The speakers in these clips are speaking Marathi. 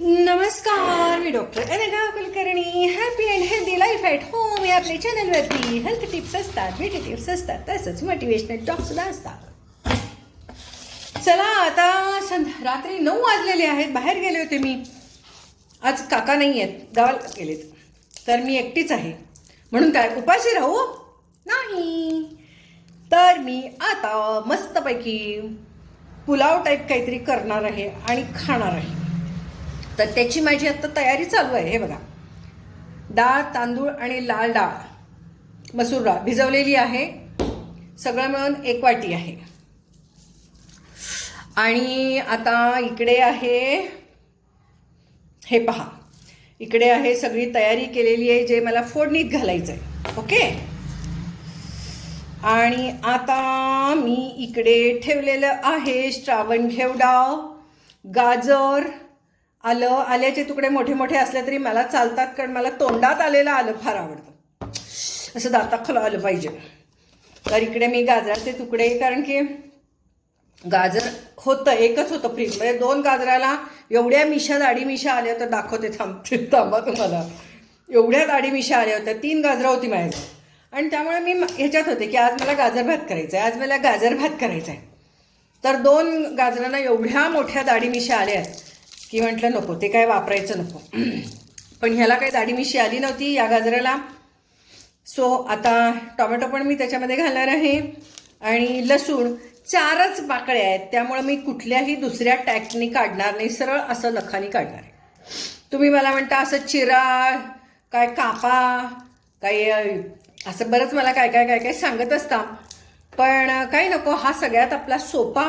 नमस्कार मी doctor Anagha Kulkarni. Happy and healthy life at home या आपल्या चॅनलवरती हेल्थ टिप्स असतात ब्युटी टिप्स असतात तसंच मोटिवेशनल टॉक सुद्धा असतात. चला आता संध्या रात्री नऊ वाजलेले आहेत. बाहेर गेले होते मी. आज काका नाही आहेत गावाला गेलेत. तर मी एकटीच आहे. म्हणून काय उपाशी राहू? नाही. तर मी आता मस्तपैकी पुलाव टाईप काहीतरी करणार आहे आणि खाणार आहे. तर त्याची माझी आत्ता तयारी चालू आहे. हे बघा. डाळ तांदूळ आणि लाल डाळ. मसूर डाळ. भिजवलेली आहे. सगळं मिळून एक वाटी आहे. आणि आता इकडे आहे. हे पहा. इकडे आहे सगळी तयारी केलेली आहे जे मला फोडणीत घालायचं आहे ओके? आणि आता मी इकडे ठेवलेलं आहे श्रावण घेवडा गाजर आलं आल्याचे तुकडे मोठे मोठे असले तरी मला चालतात कारण मला तोंडात आलेलं आलं फार आवडतं. असं दाताखल आलं पाहिजे. तर इकडे मी गाजराचे तुकडे कारण की गाजर होतं एकच होतं फ्रीजमध्ये म्हणजे दोन गाजराला एवढ्या मिशा दाढी मिशा आल्या तर दाखवते थांबते थांबा तुम्हाला. एवढ्या दाढी मिशा आल्या होत्या तीन गाजरं होती माझ्याकडे आणि त्यामुळे मी ह्याच्यात होते की आज मला गाजर भात करायचा आहे आज मला गाजर भात करायचा आहे. तर दोन गाजरांना एवढ्या मोठ्या दाढी मिशा आल्या आहेत की म्हटलं नको ते काय वापरायचं नको. पण ह्याला काही दाढी मिशी आली नव्हती या गाजराला. सो आता टोमॅटो पण मी त्याच्यामध्ये घालणार आहे. आणि लसूण चारच पाकळ्या आहेत. त्यामुळं मी कुठल्याही दुसऱ्या टॅकनी काढणार नाही. सरळ असं नखानी काढणार आहे. तुम्ही मला म्हणता असं चिरा काय कापा काही असं बरंच मला काय काय काय काय सांगत असता. पण काही नको हा सगळ्यात आपला सोपा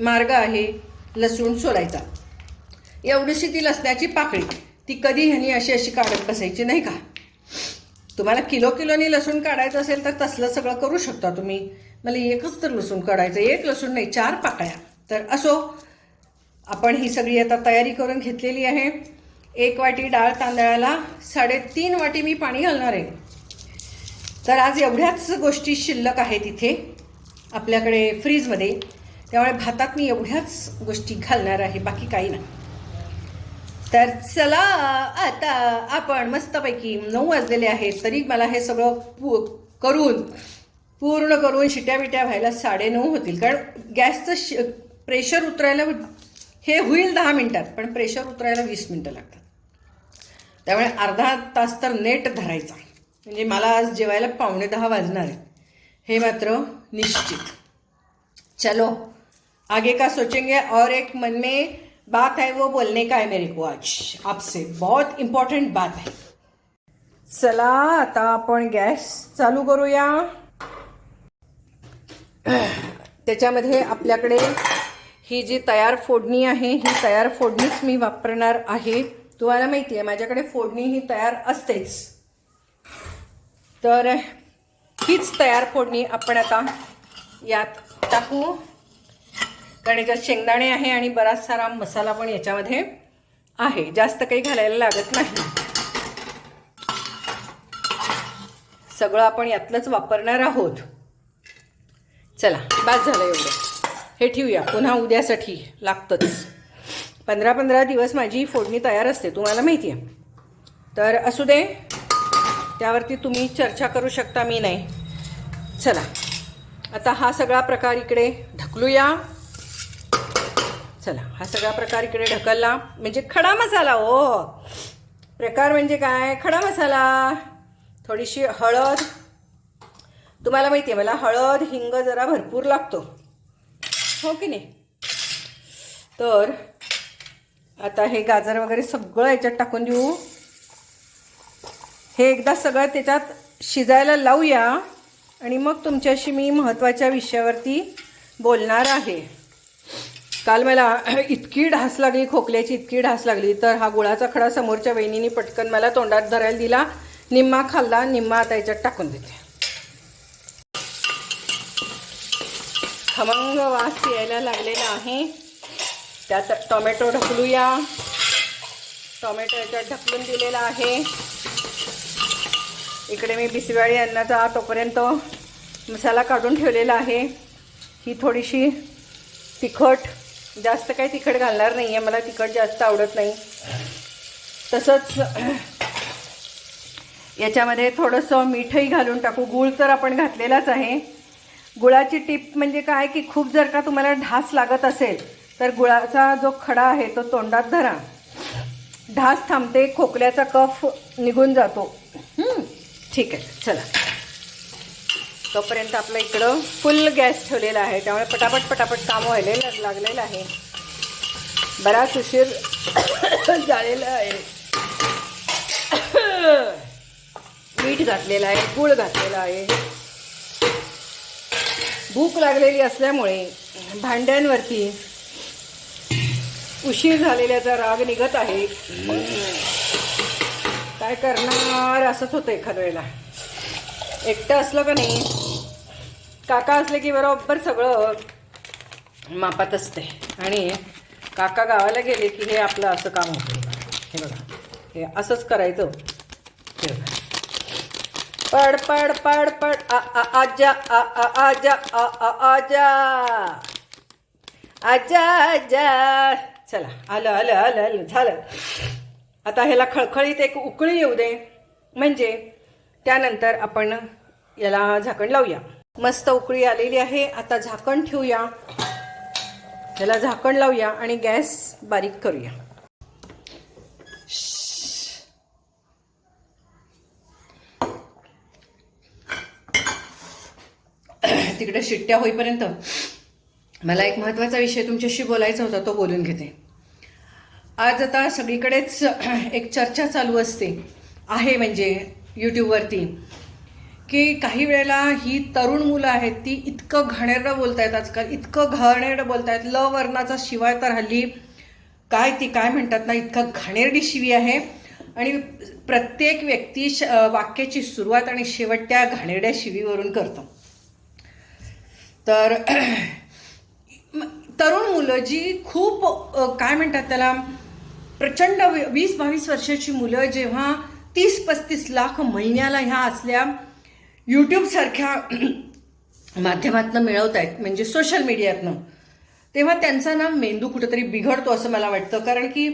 मार्ग आहे लसूण सोलायचा. एवढीशी ती लसण्याची पाकळी ती कधी ह्यानी अशी अशी काढत बसायची नाही का? तुम्हाला किलो किलोनी लसूण काढायचं असेल तर तसलं सगळं करू शकता तुम्ही. मला एकच तर लसूण काढायचं एक लसूण नाही चार पाकळ्या. तर असो आपण ही सगळी आता तयारी करून घेतलेली आहे. एक वाटी डाळ तांदळाला साडेतीन वाटी मी पाणी घालणार आहे. तर आज एवढ्याच गोष्टी शिल्लक आहेत इथे आपल्याकडे फ्रीजमध्ये. त्यामुळे भातात मी एवढ्याच गोष्टी घालणार आहे बाकी काही नाही. तर चला आता आपण मस्तपैकी नऊ वाजलेले आहेत तरी मला हे सगळं पू करून पूर्ण करून शिट्या बिट्या व्हायला साडेनऊ होतील. कारण गॅसचं श प्रेशर उतरायला हे होईल दहा मिनटात पण प्रेशर उतरायला वीस मिनटं लागतात. त्यामुळे अर्धा तास तर नेट धरायचा. म्हणजे मला आज जेवायला पावणे दहा वाजणार आहे. हे मात्र निश्चित. चलो आगे का सोचेंगे और एक मन में बात है वो बोलने का है मेरे को आज। आपसे बहुत इम्पॉर्टंट बात है। चला आता आपण गॅस चालू करूया। त्याच्यामध्ये आपल्याकडे ही जी तयार फोडणी आहे ही तयार फोडणीच मी वापरणार आहे. तुम्हाला माहिती आहे माझ्याकडे फोडणी ही तयार असतेच. तर हीच तयार फोडणी आपण आता यात टाकू. कारण याच्यात शेंगदाणे आहे आणि बराच सारा मसाला पण याच्यामध्ये आहे. जास्त काही घालायला लागत नाही. सगळं आपण यातलंच वापरणार आहोत. चला बाद झालं एवढं. हे ठेवूया. पुन्हा उद्यासाठी लागतंच. पंधरा पंधरा दिवस माझी फोडणी तयार असते तुम्हाला माहिती आहे. तर असू दे. त्यावरती तुम्ही चर्चा करू शकता मी नाही. चला. आता हा सगळा प्रकार इकडे ढकलूया. चला हा सगळा प्रकार इकडे ढकलला. म्हणजे खडा मसाला हो प्रकार म्हणजे काय? खडा मसाला. थोडीशी हळद. तुम्हाला माहिती आहे मला हळद हिंग जरा भरपूर लागतो. हो की नाही? तर आता हे गाजर वगैरे सगळं याच्यात टाकून देऊ. हे एकदा सगळं त्याच्यात शिजायला लावूया. आणि मग तुमच्याशी मी महत्त्वाच्या विषयावरती बोलणार आहे. काल मला इतकी ढास लागली खोकल्याची इतकी ढास लागली तर हा गुळाचा खडा समोरच्या वहिनीने पटकन मला तोंडात धरायला दिला. निम्मा खाल्ला निम्मा आता याच्यात टाकून देते. खमंग वास यायला लागलेला आहे. त्यात टोमॅटो ढकलूया. टोमॅटो याच्यात ढकलून दिलेला आहे. इकडे मी बिसवाळी अन्नाचा तोपर्यंत मसाला काढून ठेवलेला आहे. ही थोडीशी तिखट जास्त काही तिखट घालणार नाही आहे मला तिखट जास्त आवडत नाही. तसंच याच्यामध्ये थोडंसं मीठही घालून टाकू. गूळ तर आपण घातलेलाच आहे. गुळाची टिप म्हणजे काय की खूप जर का तुम्हाला ढास लागत असेल तर गुळाचा जो खडा आहे तो तोंडात धरा. ढास थांबते खोकल्याचा कफ निघून जातो. ठीक आहे चला. तोपर्यंत आपलं इकडं फुल गॅस ठेवलेला आहे. त्यामुळे पटापट पटापट काम व्हायला लागलेलं आहे. बराच उशीर झालेला आहे. मीठ घातलेलं आहे गूळ घातलेला आहे. भूक लागलेली असल्यामुळे भांड्यांवरती उशीर झालेल्याचा राग निघत आहे. काय करणार असंच होतं एखाद्या वेळेला. एकटं असलं का नाही? काका असले की बरोबर सगळं मापात असते. आणि काका गावाला गेले की हे आपलं असं काम होतं. हे बघा हे असंच करायचं. हे बघा. पड पड पड पड आजा आजा आजा. आजा आजा. चला आलं आलं आलं आलं झालं. आता ह्याला खळखळीत एक उकळी येऊ दे. म्हणजे त्यानंतर आपण याला झाकण लावूया. मस्त उकळी आलेली आहे. आता झाकण ठेवूया. त्याला झाकण लावूया आणि गॅस बारीक करूया. तिकडे शिट्ट्या होईपर्यंत मला एक महत्त्वाचा विषय तुमच्याशी बोलायचा होता तो बोलून घेते. आज आता सगळीकडेच एक चर्चा चालू असते. आहे म्हणजे यूट्यूबवरती की काही वेळेला ही तरुण मुलं आहेत ती इतकं घाणेरडं बोलतायत आजकाल इतकं घाणेरडं बोलतायत. ल वर्णाचा शिवाय तर हल्ली काय ती काय म्हणतात ना इतकं घाणेरडी शिवी आहे. आणि प्रत्येक व्यक्ती श वाक्याची सुरुवात आणि शेवट त्या घाणेरड्या शिवीवरून करतो. तर तरुण मुलं जी खूप काय म्हणतात त्याला प्रचंड वीस बावीस वर्षाची मुलं जेव्हा तीस पस्तीस लाख महिन्याला ह्या असल्या यूट्यूबसारख्या माध्यमातनं मिळवत आहेत म्हणजे सोशल मीडियातनं तेव्हा त्यांचा ना मेंदू कुठेतरी बिघडतो असं मला वाटतं. कारण की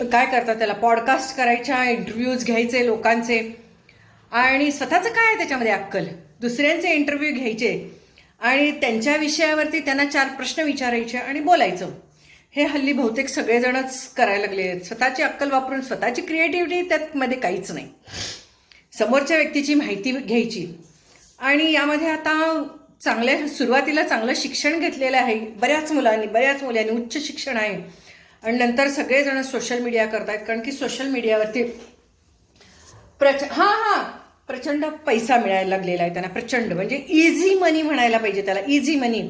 काय करतात त्याला? पॉडकास्ट करायच्या इंटरव्ह्यूज घ्यायचे लोकांचे. आणि स्वतःचं काय आहे त्याच्यामध्ये अक्कल? दुसऱ्यांचे इंटरव्ह्यू घ्यायचे. आणि त्यांच्या विषयावरती त्यांना चार प्रश्न विचारायचे आणि बोलायचं. हे हल्ली बहुतेक सगळेजणच करायला लागले आहेत. स्वतःची अक्कल वापरून स्वतःची क्रिएटिव्हिटी त्यामध्ये काहीच नाही. समोरच्या व्यक्तीची माहिती घ्यायची. आणि यामध्ये आता चांगल्या सुरुवातीला चांगलं शिक्षण घेतलेलं आहे. बऱ्याच मुलांनी बऱ्याच मुलांनी उच्च शिक्षण आहे. आणि नंतर सगळेजण सोशल मीडिया करतायत. कारण की सोशल मीडियावरती प्रच हां हां प्रचंड पैसा मिळायला लागलेला आहे त्यांना. प्रचंड. म्हणजे इझी मनी म्हणायला पाहिजे त्याला. इझी मनी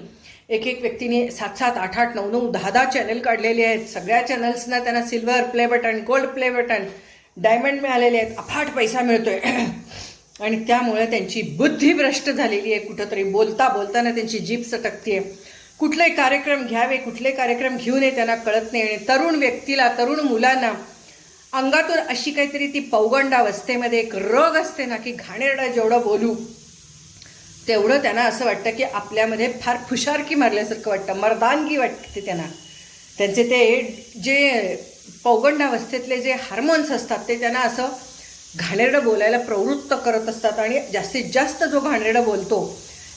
एक एक व्यक्तीने सात सात आठ आठ नऊ नऊ दहा दहा चॅनल काढलेले आहेत. सगळ्या चॅनल्सना त्यांना silver play button gold play button diamond मिळालेले आहेत अफाट पैसा मिळतोय. आणि त्यामुळे त्यांची बुद्धी भ्रष्ट झालेली आहे कुठंतरी बोलता बोलताना त्यांची जीभ सटकते कुठले कार्यक्रम घ्यावे कुठले कार्यक्रम घेऊ नये त्यांना कळत नाही. आणि तरुण व्यक्तीला तरुण मुलांना अंगातून अशी काहीतरी ती पौगंड अवस्थेमध्ये एक रग असते ना की घाणेरडा जेवढं बोलू तेवढं त्यांना असं वाटतं की आपल्यामध्ये फार फुशारकी मारल्यासारखं वाटतं मर्दानगी वाटते त्यांना. त्यांचे ते जे पौगंडावस्थेतले जे हार्मोन्स असतात ते त्यांना असं घाणेरडं बोलायला प्रवृत्त करत असतात आणि जास्तीत जास्त जो घाणेरडं बोलतो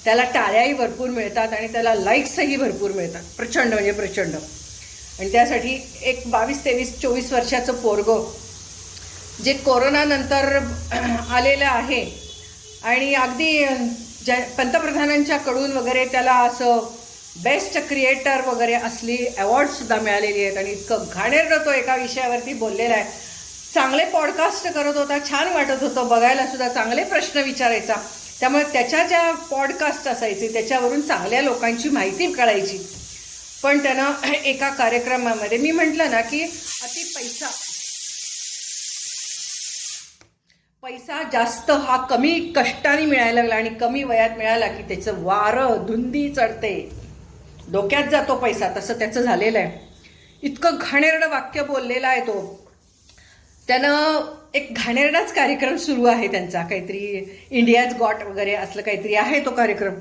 त्याला टाळ्याही भरपूर मिळतात आणि त्याला लाईक्सही भरपूर मिळतात. प्रचंड म्हणजे प्रचंड. आणि त्यासाठी एक बावीस तेवीस चोवीस वर्षाचं पोरगं जे कोरोनानंतर आलेलं आहे आणि अगदी ज्या पंतप्रधानांच्याकडून वगैरे त्याला असं बेस्ट क्रिएटर वगैरे असली अवॉर्डसुद्धा मिळालेली आहेत आणि इतकं घाणेरडं तो एका विषयावरती बोललेला आहे. चांगले पॉडकास्ट करत होता छान वाटत होतं बघायला सुद्धा चांगले प्रश्न विचारायचा. त्यामुळे त्याच्या ज्या पॉडकास्ट असायचे त्याच्यावरून चांगल्या लोकांची माहिती कळायची. पण त्यानं एका कार्यक्रमामध्ये मी म्हटलं ना की अति पैसा. पैसा जास्त हा कमी कष्टाने मिळायला लागला आणि कमी वयात मिळाला की त्याचं वारं धुंदी चढते. डोक्यात जातो पैसा तसं त्याचं झालेलं आहे. इतकं घाणेरडं वाक्य बोललेलं आहे तो. त्यानं एक घाणेरडाच कार्यक्रम सुरू आहे त्यांचा काहीतरी इंडियाज गॉट वगैरे असलं काहीतरी आहे तो कार्यक्रम.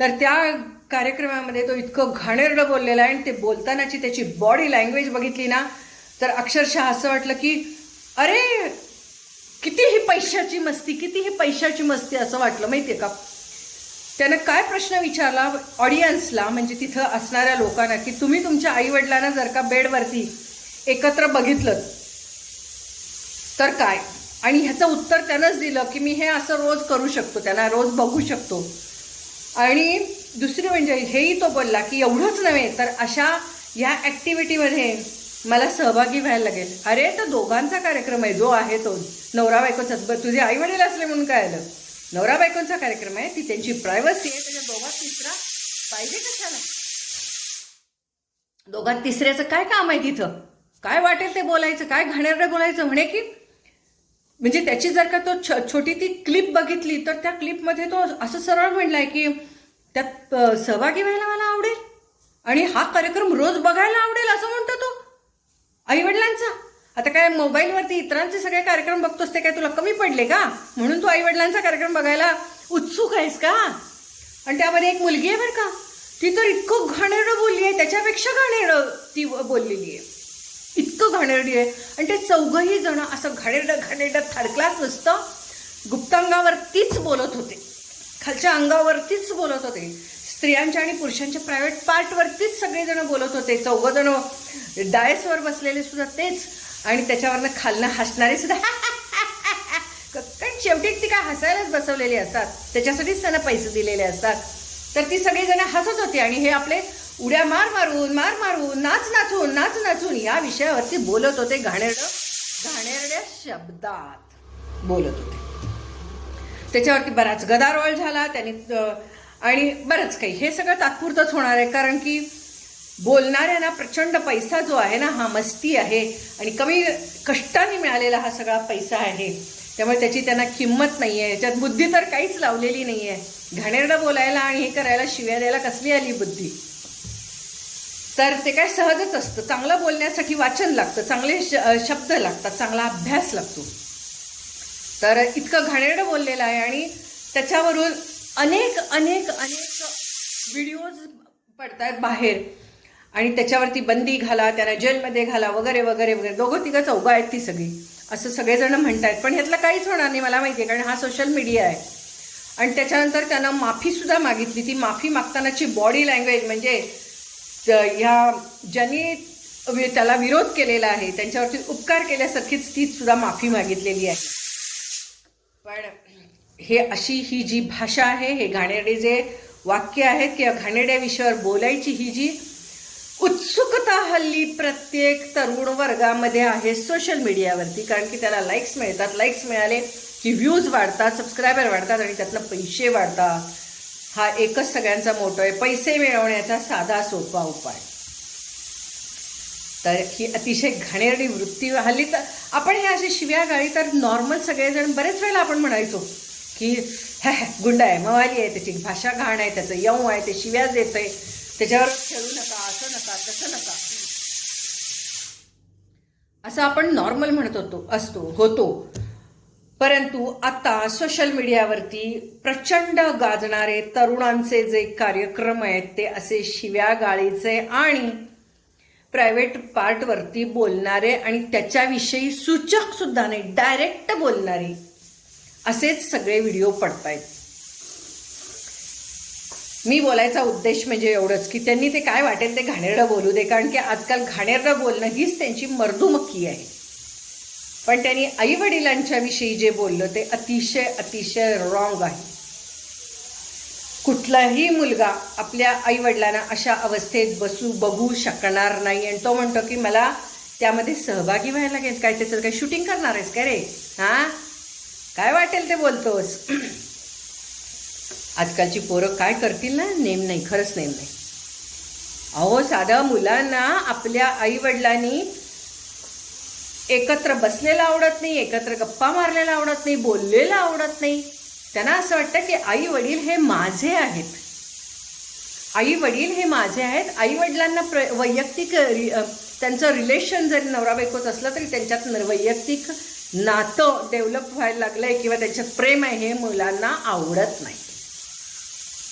तर त्या कार्यक्रमामध्ये तो इतकं घाणेरडं बोललेला आहे आणि ते बोलतानाची त्याची बॉडी लँग्वेज बघितली ना तर अक्षरशः असं वाटलं की अरे किती ही पैशाची मस्ती किती ही पैशाची मस्ती असं वाटलं माहिती आहे का? त्यानं काय प्रश्न विचारला ऑडियन्सला म्हणजे तिथं असणाऱ्या लोकांना की तुम्ही तुमच्या आईवडिलांना जर का बेडवरती एकत्र बघितलं तर काय? आणि ह्याचं उत्तर त्यानंच दिलं की मी हे असं रोज करू शकतो त्यांना रोज बघू शकतो. आणि दुसरी म्हणजे हेही तो बोलला की एवढंच नव्हे तर अशा ह्या ॲक्टिव्हिटीमध्ये मला सहभागी व्हायला लागेल. अरे तर दोघांचा कार्यक्रम आहे जो आहे तो. नवरा बायकोचा तुझे आई वडील असले म्हणून काय आलं? नवरा बायकोंचा कार्यक्रम आहे. ती त्यांची प्रायव्हसी आहे. त्याच्या दोघात तिसरा पाहिजे कशाला दोघात तिसऱ्याचं काय काम आहे तिथं? काय वाटेल ते बोलायचं? काय घाणेरडं बोलायचं म्हणे की? म्हणजे त्याची जर का तो छ छोटी ती क्लिप बघितली तर त्या क्लिपमध्ये तो असं सरळ म्हणलाय की त्यात सहभागी व्हायला मला आवडेल आणि हा कार्यक्रम रोज बघायला आवडेल असं म्हणतो तो आईवडिलांचा आता काय मोबाईलवरती इतरांचे सगळे कार्यक्रम बघतोस ते काय तुला कमी पडले का? म्हणून तू आईवडिलांचा कार्यक्रम बघायला उत्सुक आहेस का? आणि त्यामध्ये एक मुलगी आहे बरं का? ती तर इतकं घाणेरडं बोलली आहे त्याच्यापेक्षा घाणेरडं ती बोललेली आहे. इतकं घाणेरडी आहे. आणि ते चौघही जण असं घाणेरडं घाणेरडं थर्ड क्लास नुसतं गुप्तांगावरतीच बोलत होते. खालच्या अंगावरतीच बोलत होते. स्त्रियांच्या आणि पुरुषांच्या प्रायव्हेट पार्टवरतीच सगळेजण बोलत होते. चौघजण डायसवर बसलेले सुद्धा तेच. आणि त्याच्यावरनं खालनं हसणारे सुद्धा. कारण शेवटी ती काय हसायलाच बसवलेली असतात. त्याच्यासाठीच त्यांना पैसे दिलेले असतात. तर ती सगळीजण हसत होती आणि हे आपले उड्या मार मारून मार मारून नाच नाचून नाच नाचून या विषयावरती बोलत होते घाणेरडं घाणेरड्या शब्दात बोलत होते. त्याच्यावरती बराच गदारोळ झाला त्याने आणि बरंच काही. हे सगळं तात्पुरतंच होणार आहे कारण की बोलणाऱ्यांना प्रचंड पैसा जो आहे ना हा मस्ती आहे. आणि कमी कष्टाने मिळालेला हा सगळा पैसा आहे. त्यामुळे त्याची त्यांना किंमत नाही आहे याच्यात बुद्धी तर काहीच लावलेली नाही आहे घाणेरडं बोलायला आणि हे करायला शिव्या द्यायला कसली आली बुद्धी? तर ते काय सहजच असतं. चांगलं बोलण्यासाठी वाचन लागतं. चांगले श- शब्द लागतात. चांगला अभ्यास लागतो. तर इतकं घाणेरडं बोललेलं आहे आणि त्याच्यावरून अनेक अनेक अनेक व्हिडिओज पडत आहेत बाहेर. आणि त्याच्यावरती बंदी घाला त्यांना जेलमध्ये घाला वगैरे वगैरे वगैरे. दोघं तिघं चौघं आहेत ती सगळी. असं सगळेजण म्हणतायत. पण ह्यातलं काहीच होणार नाही मला माहिती आहे कारण हा सोशल मीडिया आहे. आणि त्याच्यानंतर त्यानं माफीसुद्धा मागितली. ती माफी मागतानाची बॉडी लँग्वेज म्हणजे ह्या ज्यांनी त्याला विरोध केलेला आहे त्यांच्यावरती उपकार केल्यासारखीच ती सुद्धा माफी मागितलेली आहे. पण हे अशी ही जी भाषा आहे हे घाणेरडे जे वाक्य आहेत किंवा घाणेरड्या विषयावर बोलायची ही जी उत्सुकता हल्ली प्रत्येक तरुण वर्गामध्ये आहे सोशल मीडियावरती कारण की त्याला लाईक्स मिळतात लाईक्स मिळाले की व्ह्यूज वाढतात सबस्क्रायबर वाढतात आणि त्यातनं पैसे वाढतात. हा एकच सगळ्यांचा मोठा आहे. पैसे मिळवण्याचा साधा सोपा उपाय. तर ही अतिशय घाणेरडी वृत्ती हल्ली तर आपण हे असे शिव्या गाळी तर नॉर्मल सगळेजण बरेच वेळेला आपण म्हणायचो की हॅ गुंड आहे मवाली आहे त्याची भाषा घाण आहे त्याचं यऊ आहे ते शिव्याच देत आहे त्याच्यावर खेळू नका असं नका तसं नका. असं आपण नॉर्मल म्हणत होतो असतो होतो. परंतु आता सोशल मीडियावरती प्रचंड गाजणारे तरुणांचे जे कार्यक्रम आहेत ते असे शिव्या गाळीचे आणि प्रायव्हेट पार्टवरती बोलणारे आणि त्याच्याविषयी सूचक सुद्धा नाही डायरेक्ट बोलणारे असेच सगळे व्हिडिओ पडतायत. मी बोलायचा उद्देश म्हणजे एवढंच की त्यांनी ते काय वाटेल ते घाणेरडं बोलू दे कारण की आजकाल घाणेरडं बोलणं हीच त्यांची मर्दुमक्की आहे. पण त्यांनी आई वडिलांच्या विषयी जे बोललं ते अतिशय अतिशय रॉंग आहे. कुठलाही मुलगा आपल्या आई वडिलांना अशा अवस्थेत बसू बघू शकणार नाही. आणि तो म्हणतो की मला त्यामध्ये सहभागी व्हायला लागेल काय त्याचं काय शूटिंग करणार आहेस का रे? हा? काय वाटेल ते बोलतोस? आजकालची पोरं काय करतील ना? नेम नाही खरंच नेम नाही. अहो साध्या मुलांना आपल्या आईवडिलांनी एकत्र बसलेलं आवडत नाही एकत्र गप्पा मारलेला आवडत नाही बोललेलं आवडत नाही. त्यांना असं वाटतं की आई वडील हे माझे आहेत. आई वडील हे माझे आहेत. आई वडिलांना प्र वैयक्तिक रि- त्यांचं रिलेशन जरी नवरा बायकोच असलं तरी त्यांच्यात वैयक्तिक नातं डेव्हलप व्हायला लागलंय किंवा त्यांच्यात प्रेम आहे हे मुलांना आवडत नाही.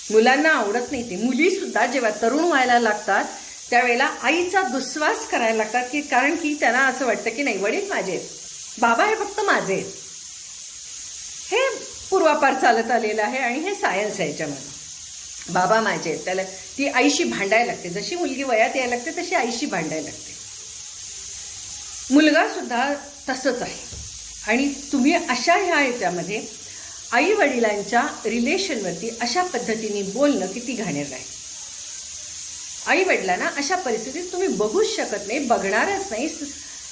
मुलांना आवडत नाही ते मुलीसुद्धा जेव्हा तरुण व्हायला लागतात त्यावेळेला आईचा दुस्वास करायला लागतात की कारण की त्यांना असं वाटतं की नाही वडील माझे आहेत. बाबा हे फक्त माझे आहेत. हे पूर्वापार चालत आलेलं आहे आणि हे सायन्स आहे याच्यामध्ये बाबा माझे आहेत. त्याला ती आईशी भांडायला लागते जशी मुलगी वयात यायला लागते तशी आईशी भांडायला लागते मुलगासुद्धा तसंच आहे आणि तुम्ही अशा ह्या याच्यामध्ये आई वडिलांच्या रिलेशनवरती अशा पद्धतीने बोलणं किती घाणेर आहे. आई वडिलांना अशा परिस्थितीत तुम्ही बघूच शकत नाही बघणारच नाही.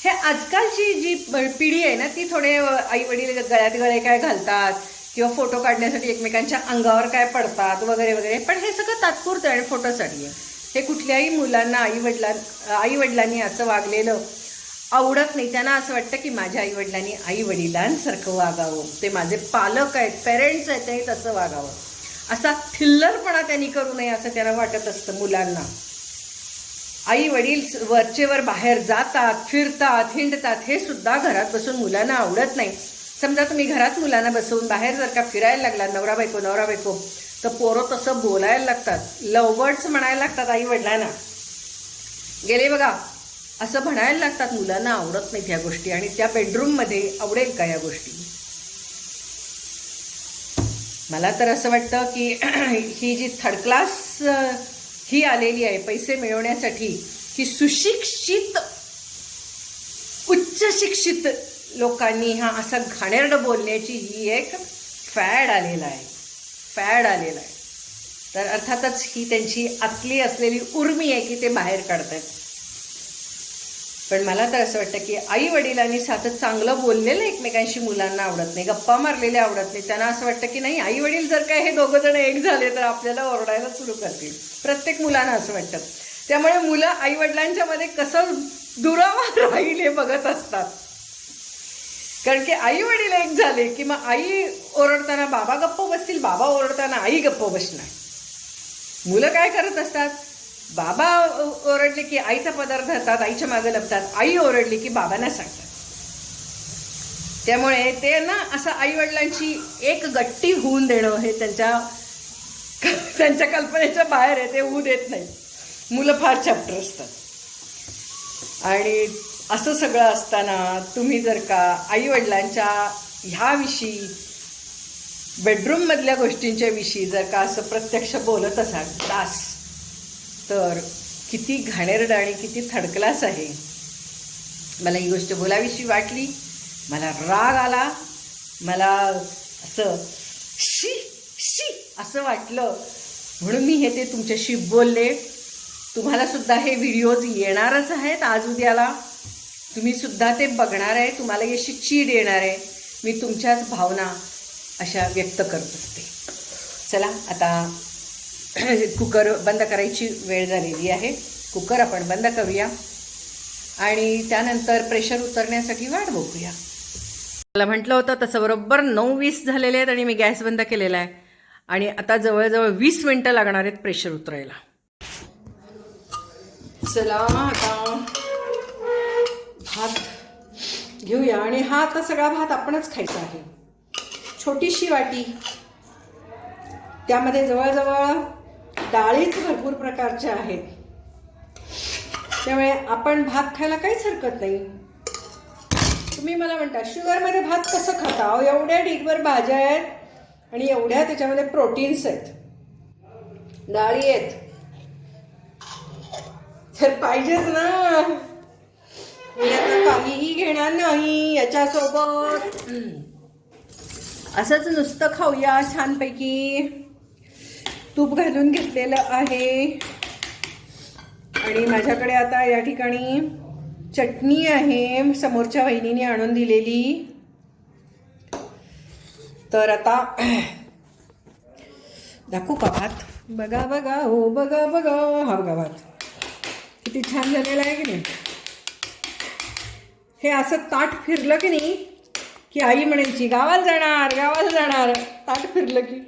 हे आजकालची जी पिढी आहे ना ती थोडे आई वडील गळ्यात गळे काय घालतात किंवा फोटो काढण्यासाठी एकमेकांच्या अंगावर काय पडतात वगैरे वगैरे. पण हे सगळं तात्पुरतं आणि फोटोसाठी आहे. हे कुठल्याही मुलांना आई वडिलां आई वडिलांनी असं वागलेलं आवडत नाही. त्यांना असं वाटतं की माझ्या आईवडिलांनी आईवडिलांसारखं आई वडिलांसारखं वागावं. ते माझे पालक आहेत पेरेंट्स आहेत त्यांनी तसं वागावं. असा थिल्लरपणा त्यांनी करू नये असं त्यांना वाटत असतं मुलांना. आई वडील वरचेवर बाहेर जातात फिरतात हिंडतात हे सुद्धा घरात बसून मुलांना आवडत नाही. समजा तुम्ही घरात मुलांना बसवून बाहेर जर का फिरायला लागला नवरा बायको नवरा बायको तर पोरं तसं बोलायला लागतात. लवबर्ड्स म्हणायला लागतात आई वडिलांना गेले बघा असं म्हणायला लागतात मुलांना आवडत नाहीत ह्या गोष्टी आणि त्या बेडरूममध्ये आवडेल का या गोष्टी? मला तर असं वाटतं की ही जी थर्ड क्लास ही आलेली आहे पैसे मिळवण्यासाठी ही सुशिक्षित उच्च शिक्षित लोकांनी हा असा घाणेरडं बोलण्याची ही एक फॅड आलेला आहे. फॅड आलेला आहे. तर अर्थातच ही त्यांची आतली असलेली उर्मी आहे की ते बाहेर काढतात पण मला तर असं वाटतं की आई वडिलांनी सातत चांगलं बोललेलं एकमेकांशी मुलांना आवडत नाही गप्पा मारलेले आवडत नाही. त्यांना असं वाटतं की नाही आई वडील जर काय हे दोघं जण एक झाले तर आपल्याला ओरडायला सुरू करतील. प्रत्येक मुलांना असं वाटतं. त्यामुळे मुलं आई वडिलांच्यामध्ये कसं दुरावा राहील हे बघत असतात. कारण की आई वडील एक झाले की मग आई ओरडताना बाबा गप्प बसतील बाबा ओरडताना आई गप्प बसणार. मुलं काय करत असतात? बाबा ओरडले की आईचा पदार्थ हातात आईच्या मागे लपतात. आई ओरडली की बाबांना सांगतात. त्यामुळे ते ना असं आई वडिलांची एक गट्टी होऊन देणं हे त्यांच्या त्यांच्या कल्पनेच्या बाहेर आहे ते होऊ देत नाही. मुलं फार चॅप्टर असतात. आणि असं सगळं असताना तुम्ही जर का आई वडिलांच्या ह्याविषयी बेडरूममधल्या गोष्टींच्या विषयी जर का असं प्रत्यक्ष बोलत असाल तास तर किती घाणेरडं आणि किती थडकलास आहे. मला ही गोष्ट बोलावीशी वाटली. मला राग आला. मला असं शी शी असं वाटलं. म्हणून मी हे ते तुमच्याशी बोलले. तुम्हाला सुद्धा हे व्हिडिओज येणारच आहेत आज उद्याला. तुम्ही सुद्धा ते बघणार आहे. तुम्हाला अशी चीड येणार आहे. मी तुमच्याच भावना अशा व्यक्त करत असते. चला आता कुकर बंद करायची वेळ झालेली आहे. कुकर आपण बंद करूया. आणि त्यानंतर प्रेशर उतरण्यासाठी वाट बघूया. मला म्हटलं होतं तसं बरोबर नऊ वीस झालेले आहेत आणि मी गॅस बंद केलेला आहे. आणि आता जवळजवळ वीस मिनटं लागणार आहेत प्रेशर उतरायला. चला आता भात घेऊया. आणि हा आता सगळा भात आपणच खायचा आहे. छोटीशी वाटी. त्यामध्ये जवळजवळ डाळीच भरपूर प्रकारच्या आहेत. त्यामुळे आपण भात खायला काहीच हरकत नाही. तुम्ही मला म्हणता शुगरमध्ये भात कसं खाता? अहो एवढ्या ढीगभर भाज्या आहेत आणि एवढ्या त्याच्यामध्ये प्रोटीन्स आहेत. डाळी आहेत. तर पाहिजेच ना. मी आता काहीही घेणार नाही याच्यासोबत. असंच नुसतं खाऊया छानपैकी. तूप घालून घेतलेलं आहे. आणि माझ्याकडे आता या ठिकाणी चटणी आहे. समोरच्या वहिनीने आणून दिलेली. तर आता दाखवू का भात? बघा बघा हो बघा बघा. हा बघा भात. किती छान झालेला आहे की नाही? हे असं ताट फिरलं की नाही की आई म्हणायची गावाला जाणार गावाला जाणार. ताट फिरलं की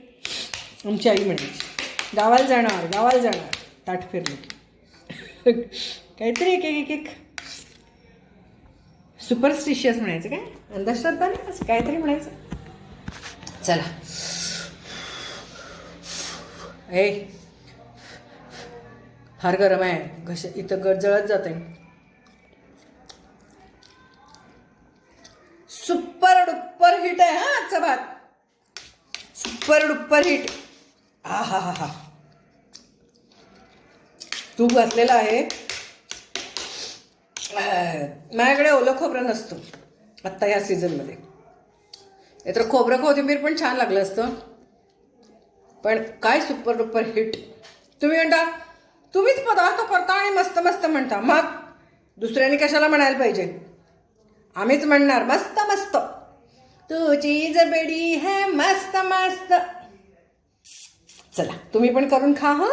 आमची आई म्हणायची. गावाला जाणार गावाला जाणार. ताट फिरलं. काहीतरी एक एक एक सुपरस्टिशियस म्हणायचं काय? अंधश्रद्धा नाही? असं काहीतरी म्हणायचं. चला. ए. फार गरम आहे. घश इथं गट जळत आहे सुपर डुप्पर हिट आहे हा आजचा भात सुपर डुप्पर हिट हा हा हा हा. तूप घातलेलं आहे. माझ्याकडे ओलं खोबरं नसतं आत्ता या सीझनमध्ये. नाहीतर खोबरं कोथिंबीर पण छान लागलं असतं. पण काय सुपर डुपर हिट. तुम्ही म्हणता तुम्हीच पदार्थ करता आणि मस्त मस्त म्हणता. मग दुसऱ्याने कशाला म्हणायला पाहिजे? आम्हीच म्हणणार मस्त मस्त. तुझी जबेडी बेडी है मस्त मस्त. चला तुम्ही पण करून खा हां?